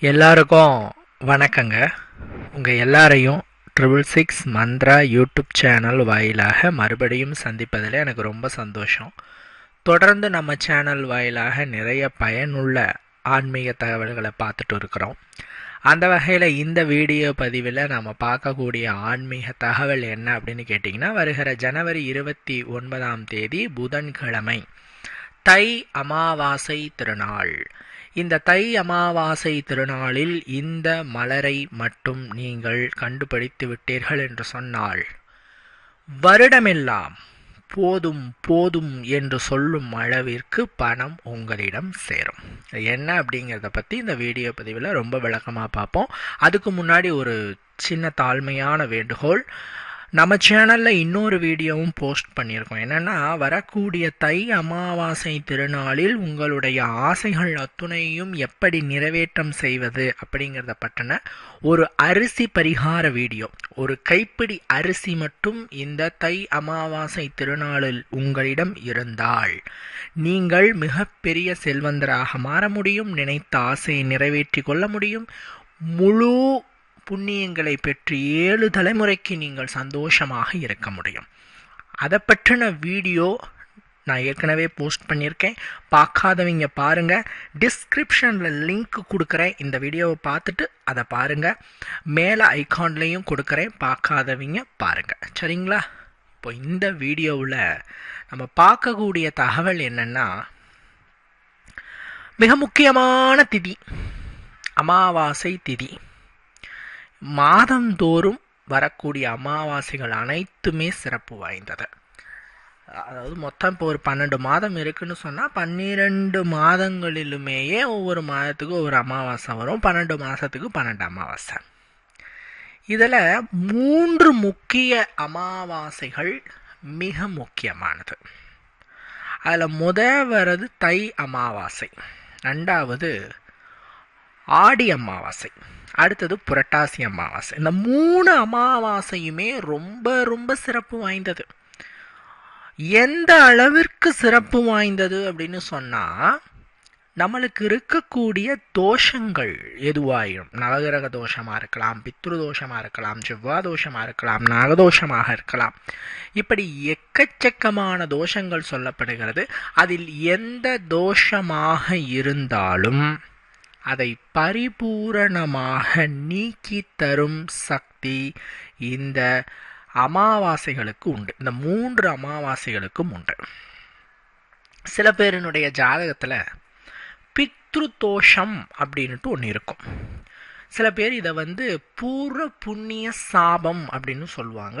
எல்லாருக்கும் வணக்கங்க. உங்கள் எல்லாரையும் triple six Mantra YouTube channel வாயிலாக மறுபடியும் சந்திப்பதில் எனக்கு ரொம்ப சந்தோஷம். தொடர்ந்து நம்ம சேனல் வாயிலாக நிறைய பயனுள்ள ஆன்மீக தகவல்களை பார்த்துட்டு இருக்கிறோம். அந்த வகையில் இந்த வீடியோ பதிவில் நம்ம பார்க்கக்கூடிய ஆன்மீக தகவல் என்ன அப்படின்னு கேட்டிங்கன்னா வருகிற ஜனவரி இருபத்தி ஒன்பதாம் தேதி புதன்கிழமை தை அமாவாசை திருநாள். இந்த தை அமாவாசை திருநாளில் இந்த மலரை மட்டும் நீங்கள் கண்டுபிடித்து விட்டீர்கள் என்று சொன்னால் வருடமெல்லாம் போதும் போதும் என்று சொல்லும் அளவிற்கு பணம் உங்களிடம் சேரும். என்ன அப்படிங்கிறத பற்றி இந்த வீடியோ பதிவில் ரொம்ப விளக்கமாக பார்ப்போம். அதுக்கு முன்னாடி ஒரு சின்ன தாழ்மையான வேண்டுகோள். நம்ம சேனலில் இன்னொரு வீடியோவும் போஸ்ட் பண்ணியிருக்கோம். என்னென்னா வரக்கூடிய தை அமாவாசை திருநாளில் உங்களுடைய ஆசைகள் அத்துணையும் எப்படி நிறைவேற்றம் செய்வது அப்படிங்கிறத பற்றின ஒரு அரிசி பரிகார வீடியோ. ஒரு கைப்பிடி அரிசி மட்டும் இந்த தை அமாவாசை திருநாளில் உங்களிடம் இருந்தால் நீங்கள் மிகப்பெரிய செல்வந்தராக மாற முடியும் நினைத்த ஆசையை நிறைவேற்றி கொள்ள முடியும். முழு புண்ணியங்களை பெற்று ஏழு தலைமுறைக்கு நீங்கள் சந்தோஷமாக இருக்க முடியும். அதை பற்றின வீடியோ நான் ஏற்கனவே போஸ்ட் பண்ணியிருக்கேன். பார்க்காதவங்க பாருங்கள் டிஸ்கிரிப்ஷனில் லிங்க் கொடுக்குறேன். இந்த வீடியோவை பார்த்துட்டு அதை பாருங்கள் மேலே ஐகான்லேயும் கொடுக்குறேன். பார்க்காதவங்க பாருங்கள் சரிங்களா? இப்போ இந்த வீடியோவில் நம்ம பார்க்கக்கூடிய தகவல் என்னென்னா மிக முக்கியமான திதி. அமாவாசை திதி. மாதந்தோறும் வரக்கூடிய அமாவாசைகள் அனைத்துமே சிறப்பு வாய்ந்தது. அதாவது மொத்தம் இப்போ ஒரு பன்னெண்டு மாதம் இருக்குன்னு சொன்னால் பன்னிரெண்டு மாதங்களிலுமேயே ஒவ்வொரு மாதத்துக்கு ஒரு அமாவாசை வரும். பன்னெண்டு மாதத்துக்கு பன்னெண்டு அமாவாசை. இதில் மூன்று முக்கிய அமாவாசைகள் மிக முக்கியமானது. அதில் முத வர்றது தை அமாவாசை. ரெண்டாவது ஆடி அமாவாசை அடுத்தது புரட்டாசி அமாவாசை. இந்த மூணு அமாவாசையுமே ரொம்ப ரொம்ப சிறப்பு வாய்ந்தது. எந்த அளவிற்கு சிறப்பு வாய்ந்தது அப்படின்னு சொன்னால் நம்மளுக்கு இருக்கக்கூடிய தோஷங்கள் எதுவாயிடும் நவகிரக தோஷமாக இருக்கலாம் பித்ரு தோஷமாக இருக்கலாம் செவ்வா தோஷமாக இருக்கலாம் நாகதோஷமாக இருக்கலாம். இப்படி எக்கச்சக்கமான தோஷங்கள் சொல்லப்படுகிறது. அதில் எந்த தோஷமாக இருந்தாலும் அதை பரிபூரணமாக நீக்கி தரும் சக்தி இந்த அமாவாசைகளுக்கு உண்டு. இந்த மூன்று அமாவாசைகளுக்கும் உண்டு. சில பேரினுடைய ஜாதகத்தில் பித்ரு தோஷம் அப்படின்ட்டு ஒன்று இருக்கும். சில பேர் இதை வந்து பூர்வ புண்ணிய சாபம் அப்படின்னு சொல்லுவாங்க.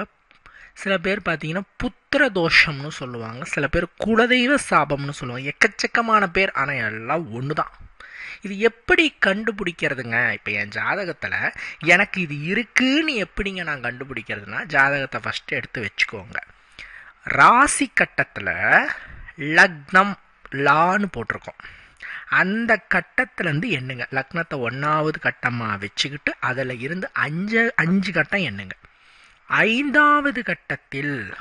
சில பேர் பார்த்தீங்கன்னா புத்திர தோஷம்னு சொல்லுவாங்க. சில பேர் குலதெய்வ சாபம்னு சொல்லுவாங்க. எக்கச்சக்கமான பேர் ஆனால் எல்லாம் ஒன்று தான் இது எப்படி கண்டுபிடிக்கிறதுங்க? இப்போ என் ஜாதகத்தில் எனக்கு இது இருக்குன்னு எப்படிங்க நான் கண்டுபிடிக்கிறதுனா ஜாதகத்தை ஃபஸ்ட்டு எடுத்து வச்சுக்கோங்க. ராசி கட்டத்தில் லக்னம் லான்னு போட்டிருக்கோம். அந்த கட்டத்துலேருந்து எண்ணுங்க. லக்னத்தை ஒன்றாவது கட்டமாக வச்சுக்கிட்டு அதில் இருந்து அஞ்சு அஞ்சு கட்டம் எண்ணுங்க. ஐந்தாவது கட்டத்தில்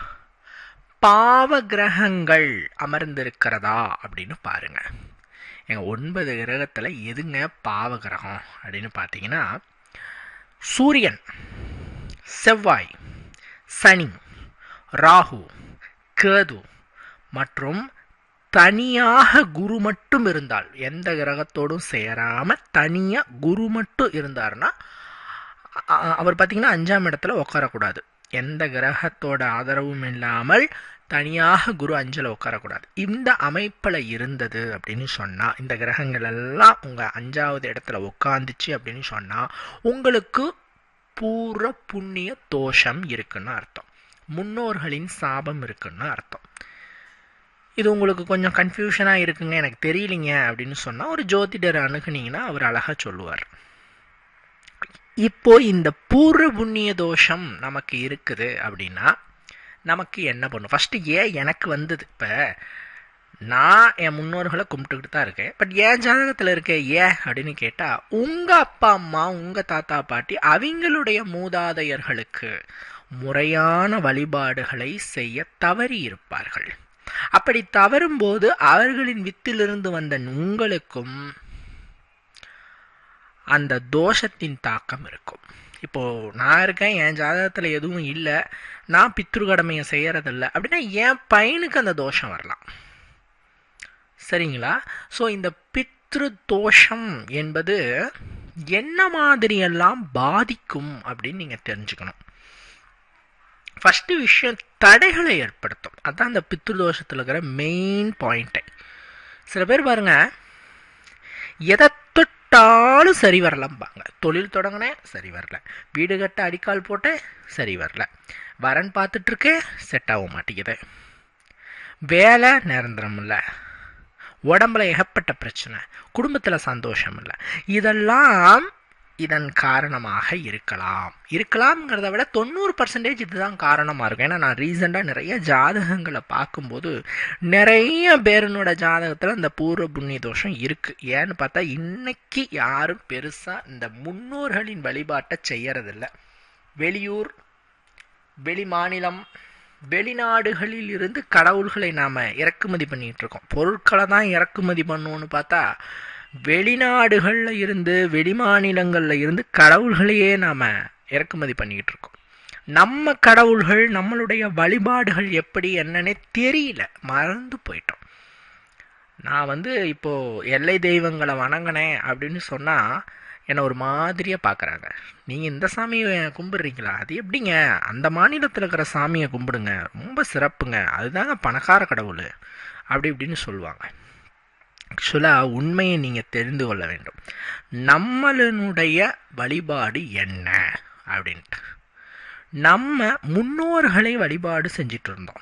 பாவ கிரகங்கள் அமர்ந்திருக்கிறதா அப்படின்னு பாருங்கள் எங்கள் ஒன்பது கிரகத்தில் எதுங்க பாவ கிரகம் அப்படின்னு பார்த்தீங்கன்னா சூரியன் செவ்வாய் சனி ராகு கேது மற்றும் தனியாக குரு மட்டும் இருந்தால் எந்த கிரகத்தோடும் சேராமல் தனியாக குரு மட்டும் இருந்தார்னா அவர் பார்த்திங்கன்னா அஞ்சாம் இடத்துல உட்காரக்கூடாது எந்த கிரகத்தோட ஆதரவும் இல்லாமல் தனியாக குரு அஞ்சலை உட்காரக்கூடாது. இந்த அமைப்பில் இருந்தது அப்படின்னு சொன்னால் இந்த கிரகங்கள் எல்லாம் உங்கள் அஞ்சாவது இடத்துல உட்காந்துச்சு அப்படின்னு சொன்னால் உங்களுக்கு பூர்வ புண்ணிய தோஷம் இருக்குன்னு அர்த்தம். முன்னோர்களின் சாபம் இருக்குன்னு அர்த்தம். இது உங்களுக்கு கொஞ்சம் கன்ஃபியூஷனாக இருக்குங்க எனக்கு தெரியலிங்க அப்படின்னு சொன்னால் ஒரு ஜோதிடர் அணுகுனீங்கன்னா அவர் அழகாக சொல்லுவார். இப்போ இந்த பூர்வ புண்ணிய தோஷம் நமக்கு இருக்குது அப்படின்னா நமக்கு என்ன பண்ணும்? ஃபஸ்ட்டு ஏன் எனக்கு வந்தது? இப்போ நான் என் முன்னோர்களை கும்பிட்டுக்கிட்டு தான் இருக்கேன். பட் ஏன் ஜாதகத்தில் இருக்க ஏன் அப்படின்னு கேட்டால் உங்கள் அப்பா அம்மா உங்கள் தாத்தா பாட்டி அவங்களுடைய மூதாதையர்களுக்கு முறையான வழிபாடுகளை செய்ய தவறி இருப்பார்கள். அப்படி தவறும்போது அவர்களின் வித்திலிருந்து வந்த உங்களுக்கும் அந்த தோஷத்தின் தாக்கம் இருக்கும். இப்போது நான் இருக்கேன் என் ஜாதகத்தில் எதுவும் இல்லை நான் பித்ரு கடமையை செய்கிறதில்ல அப்படின்னா என் பையனுக்கு அந்த தோஷம் வரலாம். சரிங்களா? ஸோ இந்த பித்ரு தோஷம் என்பது என்ன மாதிரியெல்லாம் பாதிக்கும் அப்படின்னு நீங்கள் தெரிஞ்சுக்கணும். ஃபஸ்ட்டு விஷயம் தடைகளை ஏற்படுத்தும். அதுதான் அந்த பித்ருதோஷத்தில் இருக்கிற மெயின் பாயிண்ட்டை சில பேர் பாருங்கள் எதை தொட்டாலும் சரி வரலம்பாங்க. தொழில் தொடங்கினேன் சரி வரல. வீடு கட்ட அடிக்கால் போட்டேன் சரி வரல. வரன் பார்த்துட்ருக்கேன் செட் ஆக மாட்டேங்குது. வேலை நிரந்தரம் இல்லை. உடம்புல ஏகப்பட்ட பிரச்சனை. குடும்பத்தில் சந்தோஷம் இல்லை. இதெல்லாம் இதன் காரணமாக இருக்கலாம். இருக்கலாம்ங்கிறத விட தொண்ணூறு பர்சன்டேஜ் இதுதான் காரணமாக இருக்கும். ஏன்னா நான் ரீசெண்டாக நிறைய ஜாதகங்களை பார்க்கும்போது நிறைய பேருனோட ஜாதகத்தில் இந்த பூர்வ புண்ணிய தோஷம் இருக்குது ஏன்னு பார்த்தா இன்னைக்கு யாரும் பெருசாக இந்த முன்னோர்களின் வழிபாட்டை செய்யறதில்ல. வெளியூர் வெளி மாநிலம் வெளிநாடுகளில் இருந்து கடவுள்களை நாம் இறக்குமதி பண்ணிகிட்டு இருக்கோம். பொருட்களை தான் இறக்குமதி பண்ணுவோன்னு பார்த்தா வெளிநாடுகளில் இருந்து வெளிமாநிலங்களில் இருந்து கடவுள்களையே நாம் இறக்குமதி பண்ணிக்கிட்டு இருக்கோம். நம்ம கடவுள்கள் நம்மளுடைய வழிபாடுகள் எப்படி என்னன்னே தெரியல. மறந்து போயிட்டோம். நான் வந்து இப்போது எல்லை தெய்வங்களை வணங்கினேன் அப்படின்னு சொன்னால் என்னை ஒரு மாதிரியாக பார்க்குறாங்க நீங்கள் இந்த சாமியை கும்பிட்றீங்களா? அது எப்படிங்க? அந்த மாநிலத்தில் இருக்கிற சாமியை கும்பிடுங்க. ரொம்ப சிறப்புங்க. அதுதாங்க பணக்கார கடவுள். அப்படி இப்படின்னு சொல்லுவாங்க. ஆக்சுவலாக உண்மையை நீங்கள் தெரிந்து கொள்ள வேண்டும். நம்மளினுடைய வழிபாடு என்ன? அப்படின்ட்டு. நம்ம முன்னோர்களை வழிபாடு செஞ்சிட்டு இருந்தோம்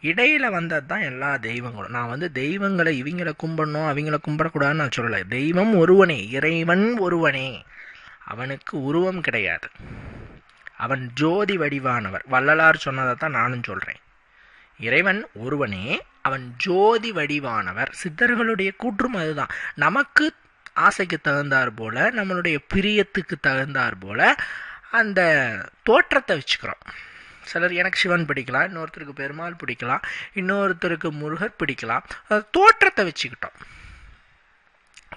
இடையில் வந்தது தான் எல்லா தெய்வங்களும். நான் வந்து தெய்வங்களை இவங்களை கும்பிடணும் அவங்கள கும்பிடக்கூடாதுன்னு நான் சொல்லலை. தெய்வம் ஒருவனே இறைவன் ஒருவனே. அவனுக்கு உருவம் கிடையாது. அவன் ஜோதி வடிவானவர். வள்ளலார் சொன்னதை தான் நானும் சொல்கிறேன் இறைவன் ஒருவனே அவன் ஜோதி வடிவானவர். சித்தர்களுடைய கூற்றும் அதுதான். நமக்கு ஆசைக்கு தகுந்தார் போல நம்மளுடைய பிரியத்துக்கு தகுந்தார் போல அந்த தோற்றத்தை வச்சுக்கிறோம். சிலர் எனக்கு சிவன் பிடிக்கலாம் இன்னொருத்தருக்கு பெருமாள் பிடிக்கலாம் இன்னொருத்தருக்கு முருகர் பிடிக்கலாம். தோற்றத்தை வச்சுக்கிட்டோம்.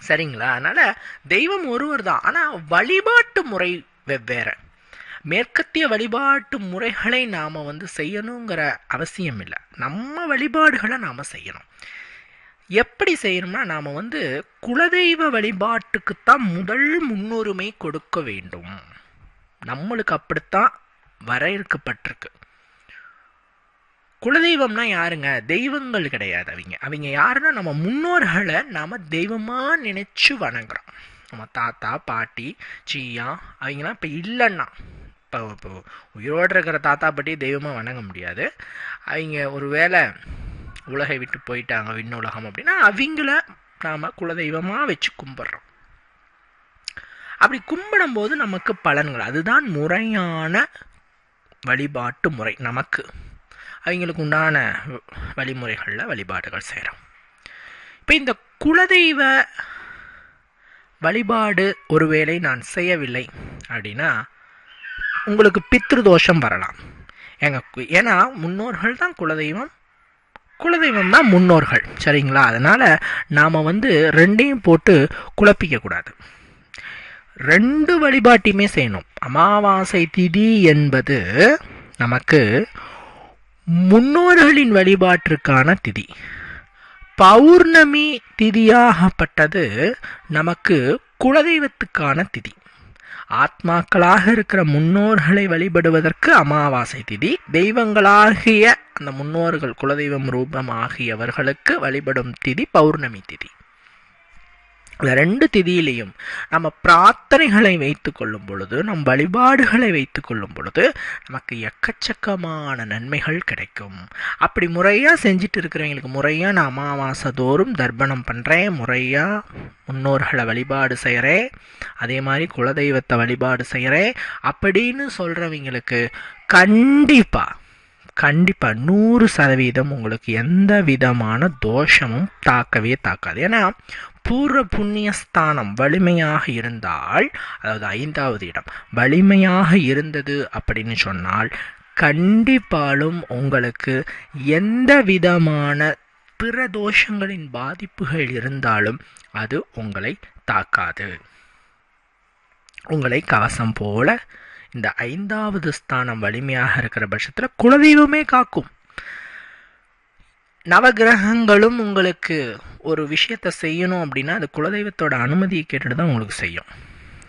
சரிங்களா? அதனால் தெய்வம் ஒருவர் தான். ஆனால் வழிபாட்டு முறை வெவ்வேறு. மேற்கத்திய வழிபாட்டு முறைகளை நாம் வந்து செய்யணுங்கிற அவசியம் இல்லை நம்ம வழிபாடுகளை நாம் செய்யணும். எப்படி செய்யணும்னா நாம் வந்து குலதெய்வ வழிபாட்டுக்குத்தான் முதல் முன்னுரிமை கொடுக்க வேண்டும். நம்மளுக்கு அப்படித்தான் வரையறுக்கப்பட்டிருக்கு. குலதெய்வம்னா யாருங்க? தெய்வங்கள் கிடையாது அவங்க. அவங்க யாருன்னா நம்ம முன்னோர்களை நாம் தெய்வமாக நினச்சி வணங்குறோம். நம்ம தாத்தா பாட்டி சீயா அவங்களாம் இப்போ இல்லைன்னா இப்போ இப்போ உயிரோடு இருக்கிற தாத்தா பாட்டி தெய்வமாக வணங்க முடியாது. அவங்க ஒரு வேளை உலகை விட்டு போயிட்டாங்க விண்ணுலகம் அப்படின்னா அவங்கள நாம் குலதெய்வமாக வச்சு கும்பிட்றோம். அப்படி கும்பிடும்போது நமக்கு பலன்கள். அதுதான் முறையான வழிபாட்டு முறை நமக்கு. அவங்களுக்கு உண்டான வழிமுறைகளில் வழிபாடுகள் செய்கிறோம் இப்போ இந்த குலதெய்வ வழிபாடு ஒருவேளை நான் செய்யவில்லை அப்படின்னா உங்களுக்கு பித்ரு தோஷம் வரலாம். எங்க ஏன்னா முன்னோர்கள் தான் குலதெய்வம். குலதெய்வம் தான் முன்னோர்கள் சரிங்களா? அதனால் நாம் வந்து ரெண்டையும் போட்டு குழப்பிக்கக்கூடாது ரெண்டு வழிபாட்டையுமே செய்யணும். அமாவாசை திதி என்பது நமக்கு முன்னோர்களின் வழிபாட்டிற்கான திதி. பௌர்ணமி திதியாகப்பட்டது நமக்கு குலதெய்வத்துக்கான திதி. ஆத்மாக்களாக இருக்கிற முன்னோர்களை வழிபடுவதற்கு அமாவாசை திதி. தெய்வங்களாகிய அந்த முன்னோர்கள் குலதெய்வம் ரூபமாகியவர்களுக்கு வழிபடும் திதி பௌர்ணமி திதி. இந்த ரெண்டு திதியிலையும் நம்ம பிரார்த்தனைகளை வைத்து கொள்ளும் பொழுது நம் வழிபாடுகளை வைத்து கொள்ளும் பொழுது நமக்கு எக்கச்சக்கமான நன்மைகள் கிடைக்கும். அப்படி முறையாக செஞ்சுட்டு இருக்கிறவங்களுக்கு முறையாக நான் அமாவாசை தோறும் தர்ப்பணம் பண்ணுறேன் முறையாக முன்னோர்களை வழிபாடு செய்கிறேன் அதே மாதிரி குலதெய்வத்தை வழிபாடு செய்கிறேன் அப்படின்னு சொல்கிறவங்களுக்கு கண்டிப்பாக கண்டிப்பாக நூறு சதவீதம் உங்களுக்கு எந்த விதமான தோஷமும் தாக்கவே தாக்காது. ஏன்னா பூர்வ புண்ணியஸ்தானம் வலிமையாக இருந்தால் அதாவது ஐந்தாவது இடம் வலிமையாக இருந்தது அப்படின்னு சொன்னால் கண்டிப்பாலும் உங்களுக்கு எந்த விதமான பிற தோஷங்களின் பாதிப்புகள் இருந்தாலும் அது உங்களை தாக்காது. உங்களை கவசம் போல இந்த ஐந்தாவது ஸ்தானம் வலிமையாக இருக்கிற பட்சத்தில் குலதெய்வமே காக்கும். நவகிரகங்களும் உங்களுக்கு ஒரு விஷயத்தை செய்யணும் அப்படின்னா அது குலதெய்வத்தோட அனுமதியை கேட்டுட்டு தான் உங்களுக்கு செய்யும்.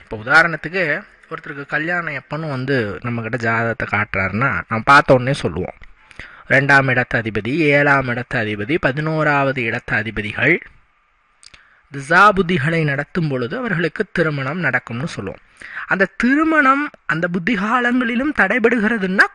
இப்போ உதாரணத்துக்கு ஒருத்தருக்கு கல்யாணம் எப்போன்னு வந்து நம்மக்கிட்ட ஜாதகத்தை காட்டுறாருன்னா நம்ம பார்த்த உடனே சொல்லுவோம். ரெண்டாம் இடத்து அதிபதி ஏழாம் இடத்து அதிபதி பதினோராவது இடத்து அதிபதிகள் திசாபுத்திகளை நடத்தும் பொழுது அவர்களுக்கு திருமணம் நடக்கும்னு சொல்லுவோம். அந்த திருமணம் அந்த புத்திகாலங்களிலும் தடைபடுகிறதுன்னா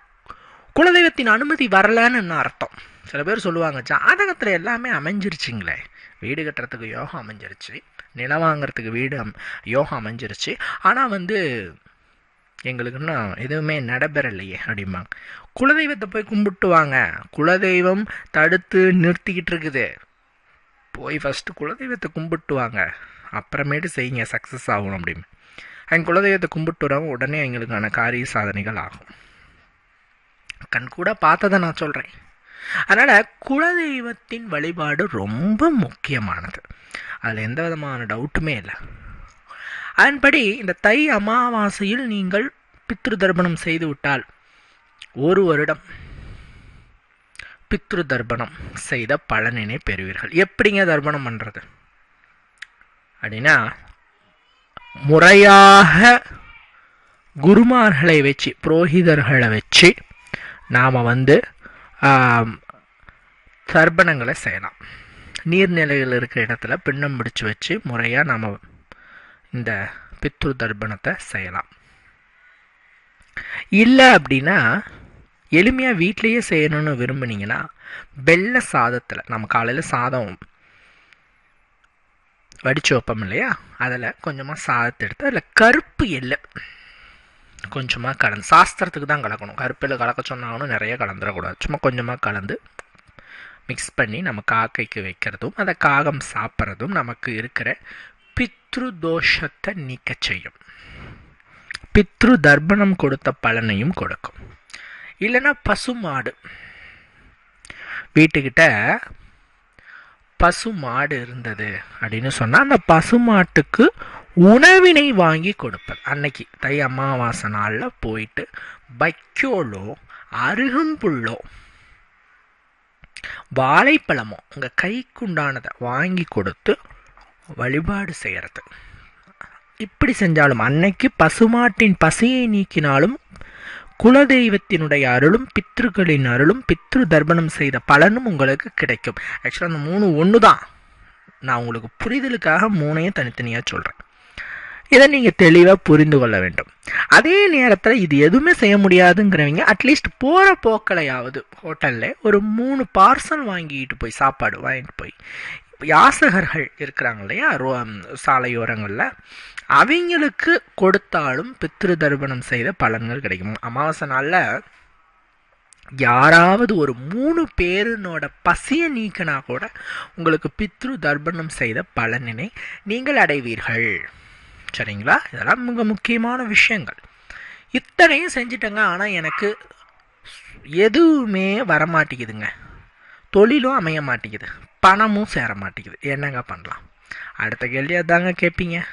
குலதெய்வத்தின் அனுமதி வரலன்னு அர்த்தம்? சில பேர் சொல்லுவாங்க ஜாதகத்தில் எல்லாமே அமைஞ்சிருச்சுங்களே. வீடு கட்டுறதுக்கு யோகம் அமைஞ்சிருச்சு. நிலம் வாங்குறதுக்கு வீடு அம் யோகம் அமைஞ்சிருச்சு. ஆனால் வந்து எங்களுக்கு இன்னும் எதுவுமே நடைபெறலையே அப்படிம்பாங்க. குலதெய்வத்தை போய் கும்பிட்டு வாங்க. குலதெய்வம் தடுத்து நிறுத்திக்கிட்டு இருக்குது. போய் ஃபஸ்ட்டு குலதெய்வத்தை கும்பிட்டு வாங்க. அப்புறமேட்டு செய்யுங்க சக்ஸஸ் ஆகும் அப்படின்னு. என் குலதெய்வத்தை கும்பிட்டு வரவங்க உடனே எங்களுக்கான காரிய சாதனைகள் ஆகும். கண்கூட பார்த்ததை நான் சொல்கிறேன் அதனால் குலதெய்வத்தின் வழிபாடு ரொம்ப முக்கியமானது. அதில் எந்த விதமான டவுட்டுமே இல்லை. அதன்படி இந்த தை அமாவாசையில் நீங்கள் பித்ரு தர்ப்பணம் செய்து விட்டால் ஒரு வருடம் பித்ரு தர்ப்பணம் செய்த பலனினை பெறுவீர்கள். எப்படிங்க தர்ப்பணம் பண்ணுறது அப்படின்னா முறையாக குருமார்களை வச்சு புரோகிதர்களை வச்சு நாம் வந்து தர்ப்பணங்களை செய்யலாம். நீர்நிலைகள் இருக்கிற இடத்துல பின்னம் பிடிச்சி வச்சு முறையாக நாம் இந்த பித்ரு தர்ப்பணத்தை செய்யலாம். இல்லை அப்படின்னா எளிமையாக வீட்லேயே செய்யணும்னு விரும்புனீங்கன்னா வெள்ளை சாதத்தில் நம்ம காலையில் சாதம் வடித்து வைப்போம் இல்லையா? அதில் கொஞ்சமாக சாதத்தை எடுத்து அதில் கருப்பு எள்ளு கொஞ்சமாக கலந்து சாஸ்திரத்துக்கு தான் கலக்கணும். கருப்பில் கலக்க சொன்னாலும் நிறைய கலந்துடக்கூடாது. சும்மா கொஞ்சமாக கலந்து மிக்ஸ் பண்ணி நம்ம காக்கைக்கு வைக்கிறதும் அதை காகம் சாப்பிட்றதும் நமக்கு இருக்கிற பித்ரு தோஷத்தை நீக்க செய்யும். பித்ரு தர்ப்பணம் கொடுத்த பலனையும் கொடுக்கும். இல்லைன்னா பசு மாடு வீட்டுக்கிட்ட பசு மாடு இருந்தது அப்படின்னு சொன்னால் அந்த பசு மாட்டுக்கு உணவினை வாங்கி கொடுப்பது. அன்னைக்கு தை அமாவாசை நாளில் போயிட்டு பைக்கோலோ அருகம்புல்லோ வாழைப்பழமோ உங்கள் கைக்குண்டானதை வாங்கி கொடுத்து வழிபாடு செய்கிறது இப்படி செஞ்சாலும் அன்னைக்கு பசுமாட்டின் பசியை நீக்கினாலும் குலதெய்வத்தினுடைய அருளும் பித்ருக்களின் அருளும் பித்ரு தர்ப்பணம் செய்த பலனும் உங்களுக்கு கிடைக்கும். ஆக்சுவலாக அந்த மூணு ஒன்று தான் நான் உங்களுக்கு புரிதலுக்காக மூணையும் தனித்தனியாக சொல்கிறேன் இதை நீங்கள் தெளிவாக புரிந்து கொள்ள வேண்டும். அதே நேரத்தில் இது எதுவுமே செய்ய முடியாதுங்கிறவங்க அட்லீஸ்ட் போகிற போக்களையாவது ஹோட்டலில் ஒரு மூணு பார்சல் வாங்கிட்டு போய் சாப்பாடு வாங்கிட்டு போய் யாசகர்கள் இருக்கிறாங்க இல்லையா ரோ சாலையோரங்களில் அவங்களுக்கு கொடுத்தாலும் பித்ரு தர்ப்பணம் செய்த பலன்கள் கிடைக்கும். அமாவாசை நாளில் யாராவது ஒரு மூணு பேருனோட பசியை நீக்கினா கூட உங்களுக்கு பித்ரு தர்ப்பணம் செய்த பலனினை நீங்கள் அடைவீர்கள். சரிங்களா? இதெல்லாம் மிக முக்கியமான விஷயங்கள். இத்தனையும் செஞ்சிட்டங்க ஆனால் எனக்கு எதுவுமே வரமாட்டேங்குதுங்க. தொழிலும் அமைய மாட்டேங்குது. பணமும் சேர மாட்டேங்குது. என்னங்க பண்ணலாம்? அடுத்த கேள்வி அதாங்க கேட்பீங்க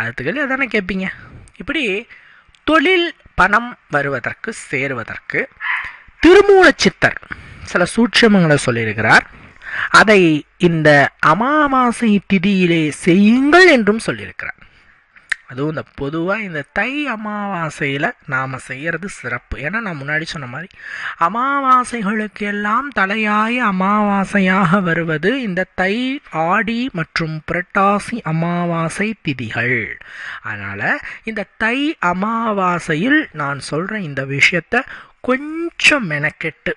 அடுத்த கேள்வி அதானே கேட்பீங்க இப்படி தொழில் பணம் வருவதற்கு சேருவதற்கு திருமூல சித்தர் சில சூட்சமங்களை சொல்லியிருக்கிறார். அதை இந்த அமாவாசை திதியிலே செய்யுங்கள் என்றும் சொல்லியிருக்கிறார். அதுவும் இந்த பொதுவாக இந்த தை அமாவாசையில் நாம் செய்கிறது சிறப்பு. ஏன்னா நான் முன்னாடி சொன்ன மாதிரி அமாவாசைகளுக்கு எல்லாம் தலையாய அமாவாசையாக வருவது இந்த தை ஆடி மற்றும் புரட்டாசி அமாவாசை திதிகள். அதனால் இந்த தை அமாவாசையில் நான் சொல்கிற இந்த விஷயத்தை கொஞ்சம் மெனக்கெட்டு.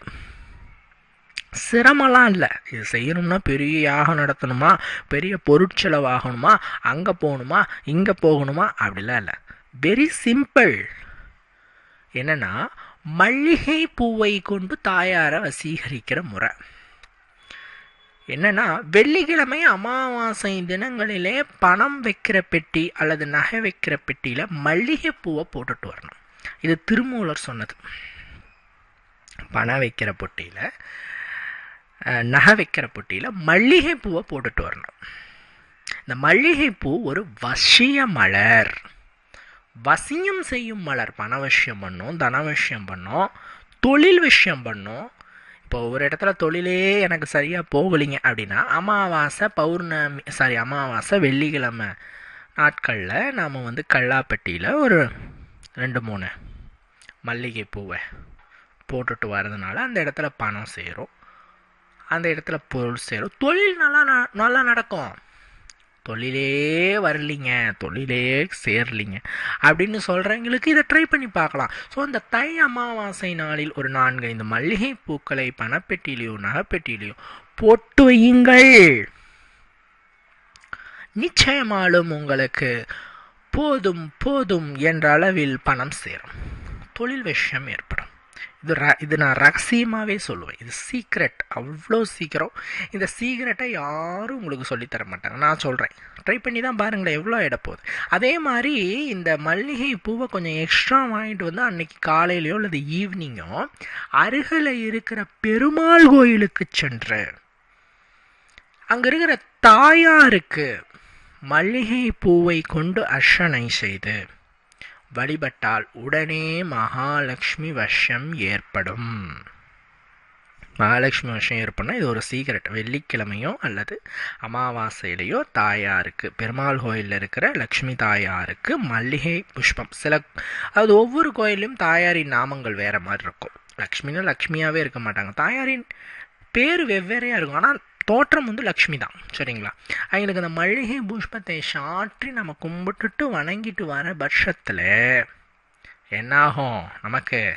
சிரமம்லாம் இல்லை. இது செய்யணும்னா பெரிய யாகம் நடத்தணுமா? பெரிய பொருட்செலவாகணுமா? அங்கே போகணுமா? இங்கே போகணுமா? அப்படிலாம் இல்லை. வெரி சிம்பிள் என்னென்னா மல்லிகை பூவை கொண்டு தாயாரை வசீகரிக்கிற முறை. என்னன்னா வெள்ளிக்கிழமை அமாவாசை தினங்களிலே பணம் வைக்கிற பெட்டி அல்லது நகை வைக்கிற பெட்டியில் மல்லிகை பூவை போட்டுட்டு வரணும். இது திருமூலர் சொன்னது. பணம் வைக்கிற பொட்டியில் நகை வைக்கிற பொட்டியில் மல்லிகை பூவை போட்டுட்டு வரணும். இந்த மல்லிகை பூ ஒரு வசிய மலர். வசியம் செய்யும் மலர் பண விஷயம் பண்ணும் தன விஷயம் பண்ணும் தொழில் விஷயம் பண்ணும். இப்போ ஒரு இடத்துல தொழிலே எனக்கு சரியாக போகலிங்க அப்படின்னா அமாவாசை பௌர்ணமி சாரி அமாவாசை வெள்ளிக்கிழமை நாட்களில் நாம் வந்து கல்லாப்பட்டியில் ஒரு ரெண்டு மூணு மல்லிகை பூவை போட்டுட்டு வரதுனால அந்த இடத்துல பணம் சேரும். அந்த இடத்துல பொருள் சேரும். தொழில் நல்லா ந- நல்லா நடக்கும். தொழிலே வரலிங்க. தொழிலே சேரலிங்க. அப்படின்னு சொல்கிறவங்களுக்கு இதை ட்ரை பண்ணி பார்க்கலாம். ஸோ இந்த தை அமாவாசை நாளில் ஒரு நான்கு ஐந்து மல்லிகை பூக்களை பணப்பெட்டியிலையோ நகைப்பெட்டியிலையோ போட்டு வையுங்கள். நிச்சயமாலும் உங்களுக்கு போதும் போதும் என்ற அளவில் பணம் சேரும். தொழில் விஷயம் ஏற்படும். இது ர இது நான் ரகசியமாகவே சொல்லுவேன். இது சீக்ரெட் அவ்வளோ சீக்கிரம். இந்த சீக்ரெட்டை யாரும் உங்களுக்கு சொல்லித் தர மாட்டாங்க. நான் சொல்கிறேன் ட்ரை பண்ணி தான் பாருங்களேன். எவ்வளோ இடப்போகுது போகுது அதே மாதிரி இந்த மல்லிகை பூவை கொஞ்சம் எக்ஸ்ட்ரா வாங்கிட்டு வந்து அன்னைக்கு காலையிலையோ அல்லது ஈவினிங்கோ அருகில் இருக்கிற பெருமாள் கோயிலுக்கு சென்று அங்கே இருக்கிற தாயாருக்கு மல்லிகை பூவை கொண்டு அர்ச்சனை செய்து வழிபட்டால் உடனே மகாலட்சுமி வஷம் ஏற்படும். மகாலட்சுமி வஷம் ஏற்படணும் இது ஒரு சீக்கிரட் வெள்ளிக்கிழமையோ அல்லது அமாவாசையிலையோ தாயாருக்கு பெருமாள் கோயிலில் இருக்கிற லக்ஷ்மி தாயாருக்கு மல்லிகை புஷ்பம். சில அதாவது ஒவ்வொரு கோயிலையும் தாயாரின் நாமங்கள் வேறு மாதிரி இருக்கும். லக்ஷ்மினா லக்ஷ்மியாகவே இருக்க மாட்டாங்க. தாயாரின் பேர் வெவ்வேறையாக இருக்கும். ஆனால் தோற்றம் வந்து லக்ஷ்மி தான். சரிங்களா? அவங்களுக்கு அந்த மல்லிகை புஷ்பத்தை சாற்றி நம்ம கும்பிட்டுட்டு வணங்கிட்டு வர பட்சத்தில் என்னாகும்? நமக்கு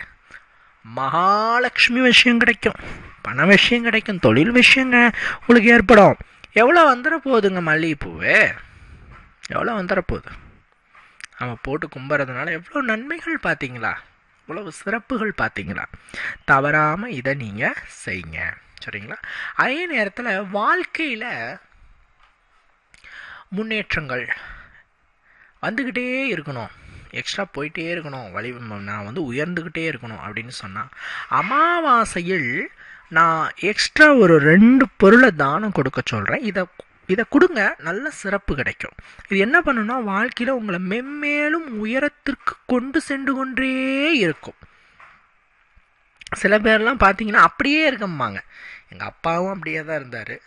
மகாலட்சுமி விஷயம் கிடைக்கும். பண விஷயம் கிடைக்கும். தொழில் விஷயங்க உங்களுக்கு ஏற்படும். எவ்வளோ வந்துட போகுதுங்க மல்லிகைப்பூவு? எவ்வளோ வந்துட போகுது? நம்ம போட்டு கும்புறதுனால எவ்வளோ நன்மைகள் பார்த்தீங்களா? இவ்வளவு சிறப்புகள் பார்த்தீங்களா? தவறாமல் இதை நீங்கள் செய்யுங்க. சரிங்களா? அதே நேரத்தில் வாழ்க்கையில் முன்னேற்றங்கள் வந்துக்கிட்டே இருக்கணும். எக்ஸ்ட்ரா போயிட்டே இருக்கணும். வழி நான் வந்து உயர்ந்துக்கிட்டே இருக்கணும் அப்படின்னு சொன்னால் அமாவாசையில் நான் எக்ஸ்ட்ரா ஒரு ரெண்டு பொருளை தானம் கொடுக்க சொல்கிறேன் இதை இதை கொடுங்க. நல்ல சிறப்பு கிடைக்கும். இது என்ன பண்ணுன்னா வாழ்க்கையில் உங்களை மென்மேலும் உயரத்திற்கு கொண்டு சென்று கொண்டே இருக்கும். சில பேர்லாம் பார்த்தீங்கன்னா அப்படியே இருக்கம்பாங்க. எங்கள் அப்பாவும் அப்படியே தான் இருந்தார்.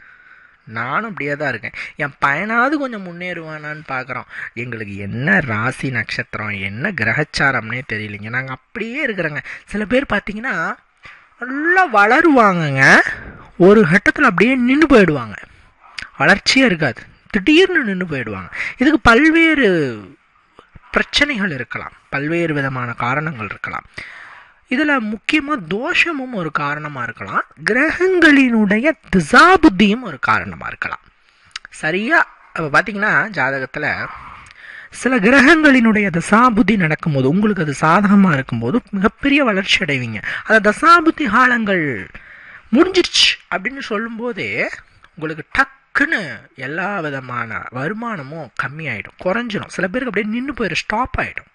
நானும் அப்படியே தான் இருக்கேன். என் பையனாவது கொஞ்சம் முன்னேறுவானான்னு பார்க்குறோம் எங்களுக்கு என்ன ராசி நட்சத்திரம் என்ன கிரகச்சாரம்னே தெரியலைங்க. நாங்கள் அப்படியே இருக்கிறோங்க. சில பேர் பார்த்தீங்கன்னா நல்லா வளருவாங்கங்க. ஒரு கட்டத்தில் அப்படியே நின்று போயிடுவாங்க. வளர்ச்சியே இருக்காது. திடீர்னு நின்று போயிடுவாங்க. இதுக்கு பல்வேறு பிரச்சனைகள் இருக்கலாம். பல்வேறு விதமான காரணங்கள் இருக்கலாம். இதில் முக்கியமாக தோஷமும் ஒரு காரணமாக இருக்கலாம். கிரகங்களினுடைய திசாபுத்தியும் ஒரு காரணமாக இருக்கலாம். சரியாக இப்போ பார்த்தீங்கன்னா ஜாதகத்தில் சில கிரகங்களினுடைய தசாபுத்தி நடக்கும்போது உங்களுக்கு அது சாதகமாக இருக்கும்போது மிகப்பெரிய வளர்ச்சி அடைவீங்க. அந்த தசாபுத்தி காலங்கள் முடிஞ்சிருச்சு அப்படின்னு சொல்லும்போதே உங்களுக்கு டக்குன்னு எல்லா விதமான வருமானமும் கம்மியாயிடும். குறைஞ்சிடும் சில பேருக்கு அப்படியே நின்று போயிடும் ஸ்டாப் ஆகிடும்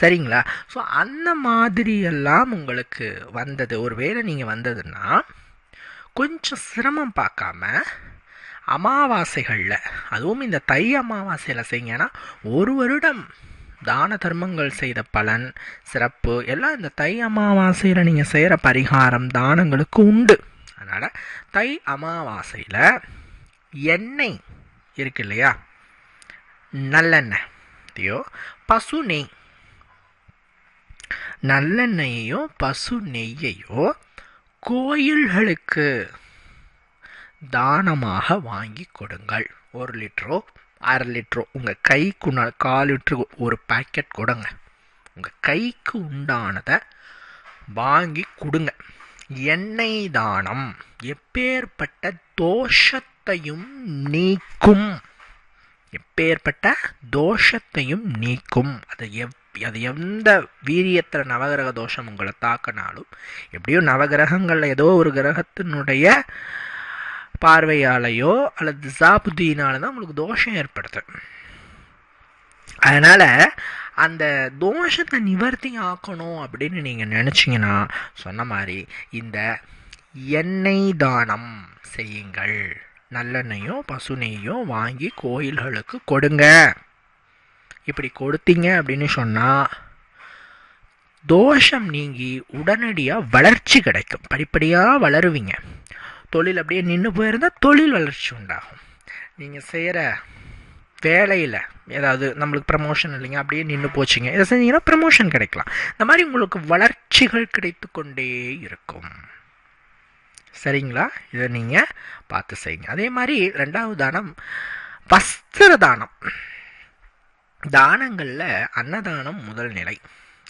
சரிங்களா? ஸோ அந்த மாதிரி எல்லாம் உங்களுக்கு வந்தது. ஒரு வேளை நீங்கள் வந்ததுன்னா கொஞ்சம் சிரமம் பார்க்காம அமாவாசைகளில் அதுவும் இந்த தை அமாவாசையில் செய்யுங்கன்னா ஒரு வருடம் தான தர்மங்கள் செய்த பலன் சிறப்பு எல்லாம் இந்த தை அமாவாசையில் நீங்கள் செய்கிற பரிகாரம் தானங்களுக்கு உண்டு. அதனால் தை அமாவாசையில் எண்ணெய் இருக்கு இல்லையா? நல்லெண்ணெய் ஐயோ பசு நெய் நல்லெண்ணெயையோ பசு நெய்யையோ கோயில்களுக்கு தானமாக வாங்கி கொடுங்கள். ஒரு லிட்டரோ அரை லிட்டரோ உங்கள் கைக்கு கால் லிட்டரு ஒரு பேக்கெட் கொடுங்க. உங்கள் கைக்கு உண்டானதை வாங்கி கொடுங்க. எண்ணெய் தானம் எப்பேற்பட்ட தோஷத்தையும் நீக்கும். எப்பேற்பட்ட தோஷத்தையும் நீக்கும். அதை எவ் அது எந்த வீரியத்தில் நவகிரக தோஷம் உங்களை தாக்கினாலும் எப்படியோ நவகிரகங்களில் ஏதோ ஒரு கிரகத்தினுடைய பார்வையாலேயோ அல்லது சாபுத்தினால தான் உங்களுக்கு தோஷம் ஏற்படுது. அதனால் அந்த தோஷத்தை நிவர்த்தி ஆக்கணும் அப்படின்னு நீங்கள் நினச்சிங்கன்னா சொன்ன மாதிரி இந்த எண்ணெய் தானம் செய்யுங்கள். நல்லெண்ணையும் பசு வாங்கி கோயில்களுக்கு கொடுங்க. இப்படி கொடுத்தீங்க அப்படின்னு சொன்னால் தோஷம் நீங்கி உடனடியாக வளர்ச்சி கிடைக்கும். படிப்படியாக வளருவீங்க. தொழில் அப்படியே நின்று போயிருந்தால் தொழில் வளர்ச்சி உண்டாகும். நீங்கள் செய்கிற வேலையில் ஏதாவது நம்மளுக்கு ப்ரமோஷன் இல்லைங்க அப்படியே நின்று போச்சுங்க. இதை செஞ்சீங்கன்னா ப்ரமோஷன் கிடைக்கலாம். இந்த மாதிரி உங்களுக்கு வளர்ச்சிகள் கிடைத்து கொண்டே இருக்கும். சரிங்களா? இதை நீங்கள் பார்த்து செய்யுங்க. அதே மாதிரி ரெண்டாவது தானம் வஸ்திர தானம். தானங்களில் அன்னதானம் முதல் நிலை.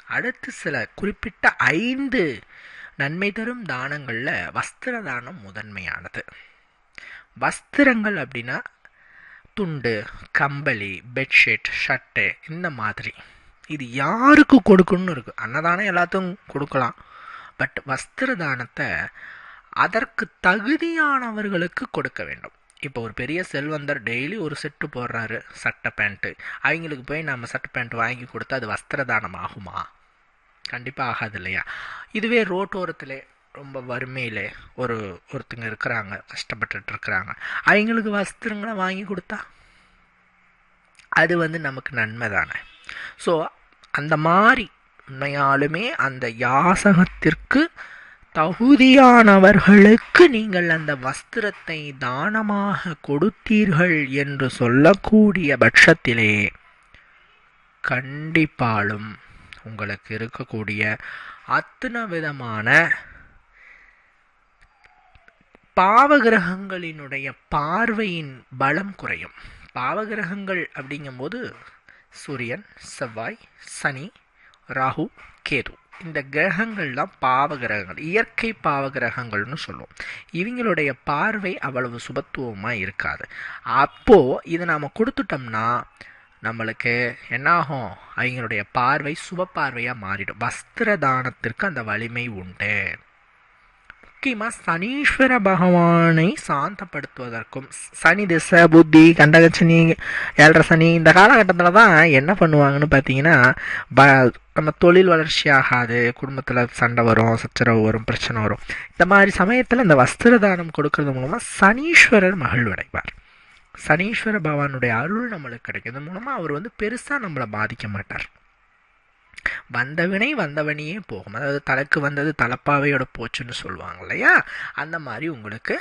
அடுத்து சில குறிப்பிட்ட ஐந்து நன்மை தரும் தானங்களில் வஸ்திர தானம் முதன்மையானது. வஸ்திரங்கள் அப்படின்னா துண்டு கம்பளி பெட்ஷீட் ஷர்ட்டு இந்த மாதிரி. இது யாருக்கு கொடுக்கணும்னு இருக்குது அன்னதானம் எல்லாத்துக்கும் கொடுக்கலாம். பட் வஸ்திர தானத்தை அதற்கு தகுதியானவர்களுக்கு கொடுக்க வேண்டும். இப்போ ஒரு பெரிய செல்வந்தர் டெய்லி ஒரு செட்டு போடுறாரு சட்டை பேண்ட்டு அவங்களுக்கு போய் நம்ம சட்டை பேண்ட் வாங்கி கொடுத்தா அது வஸ்திரதானம் ஆகுமா? கண்டிப்பாக ஆகாது இல்லையா? இதுவே ரோட்டோரத்தில் ரொம்ப வறுமையில் ஒரு ஒருத்தங்க இருக்கிறாங்க கஷ்டப்பட்டுட்டு இருக்கிறாங்க. அவங்களுக்கு வஸ்திரங்களை வாங்கி கொடுத்தா அது வந்து நமக்கு நன்மை தானே? ஸோ அந்த மாதிரி உண்மையாலுமே அந்த யாசகத்திற்கு தகுதியானவர்களுக்கு நீங்கள் அந்த வஸ்திரத்தை தானமாக கொடுத்தீர்கள் என்று சொல்லக்கூடிய பட்சத்திலே கண்டிப்பாலும் உங்களுக்கு இருக்கக்கூடிய அத்தனை விதமான பாவகிரகங்களினுடைய பார்வையின் பலம் குறையும். பாவகிரகங்கள் அப்படிங்கும்போது சூரியன் செவ்வாய் சனி ராகு கேது. இந்த கிரகங்கள்லாம் பாவகிரகங்கள் இயற்கை பாவ கிரகங்கள்னு சொல்லுவோம். இவங்களுடைய பார்வை அவ்வளவு சுபத்துவமாக இருக்காது. அப்போது இதை நாம் கொடுத்துட்டோம்னா நம்மளுக்கு என்னாகும்? அவங்களுடைய பார்வை சுப பார்வையாக மாறிடும். வஸ்திர தானத்திற்கு அந்த வலிமை உண்டு. முக்கியமாக சனீஸ்வர பகவானை சாந்தப்படுத்துவதற்கும். சனி திசை புத்தி கண்டகச்சனி ஏழரை சனி இந்த காலகட்டத்தில் தான் என்ன பண்ணுவாங்கன்னு பார்த்தீங்கன்னா ப நம்ம தொழில் வளர்ச்சி ஆகாது குடும்பத்தில் சண்டை வரும் சச்சரவு வரும் பிரச்சனை வரும். இந்த மாதிரி சமயத்தில் இந்த வஸ்திர தானம் கொடுக்கறது மூலமாக சனீஸ்வரர் மகிழ்வடைவார். சனீஸ்வர பகவானுடைய அருள் நம்மளுக்கு கிடைக்கும். மூலமாக அவர் வந்து பெருசாக நம்மளை பாதிக்க மாட்டார். வந்தவினை வந்தவனையே போகும். அதாவது தலைக்கு வந்தது தலப்பாவையோட போச்சுன்னு சொல்லுவாங்க இல்லையா? அந்த மாதிரி உங்களுக்கு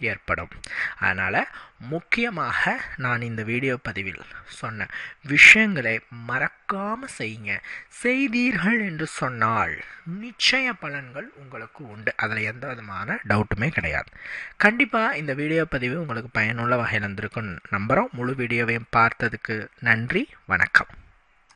ஏற்படும். அதனால் முக்கியமாக நான் இந்த வீடியோ பதிவில் சொன்ன விஷயங்களை மறக்காமல் செய்யுங்க. செய்தீர்கள் என்று சொன்னால் நிச்சய பலன்கள் உங்களுக்கு உண்டு. அதில் எந்த விதமான டவுட்டுமே கிடையாது. கண்டிப்பாக இந்த வீடியோ பதிவு உங்களுக்கு பயனுள்ள வகையில் இருந்திருக்குன்னு நம்புகிறோம் முழு வீடியோவையும் பார்த்ததுக்கு நன்றி. வணக்கம்.